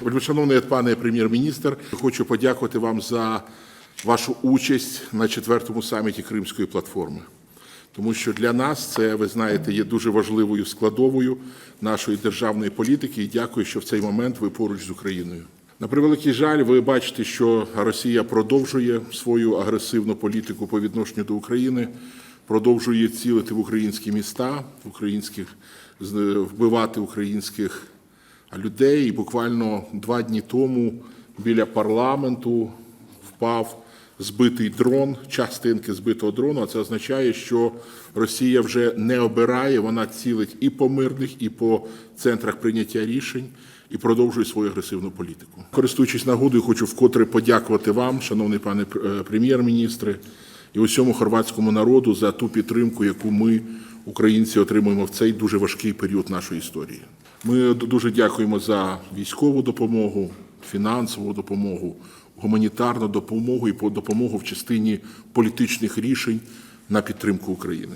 Вельмишановний пане прем'єр-міністр, хочу подякувати вам за вашу участь на четвертому саміті Кримської платформи. Тому що для нас це, ви знаєте, є дуже важливою складовою нашої державної політики. І дякую, що в цей момент ви поруч з Україною. На превеликий жаль, ви бачите, що Росія продовжує свою агресивну політику по відношенню до України, продовжує цілити в українські міста, українських вбивати українських людей. І буквально два дні тому біля парламенту впав збитий дрон, частинки збитого дрону. А це означає, що Росія вже не обирає, вона цілить і по мирних, і по центрах прийняття рішень. І продовжує свою агресивну політику. Користуючись нагодою, хочу вкотре подякувати вам, шановний пане е, прем'єр-міністре, і усьому хорватському народу за ту підтримку, яку ми, українці, отримуємо в цей дуже важкий період нашої історії. Ми дуже дякуємо за військову допомогу, фінансову допомогу, гуманітарну допомогу і по- допомогу в частині політичних рішень на підтримку України.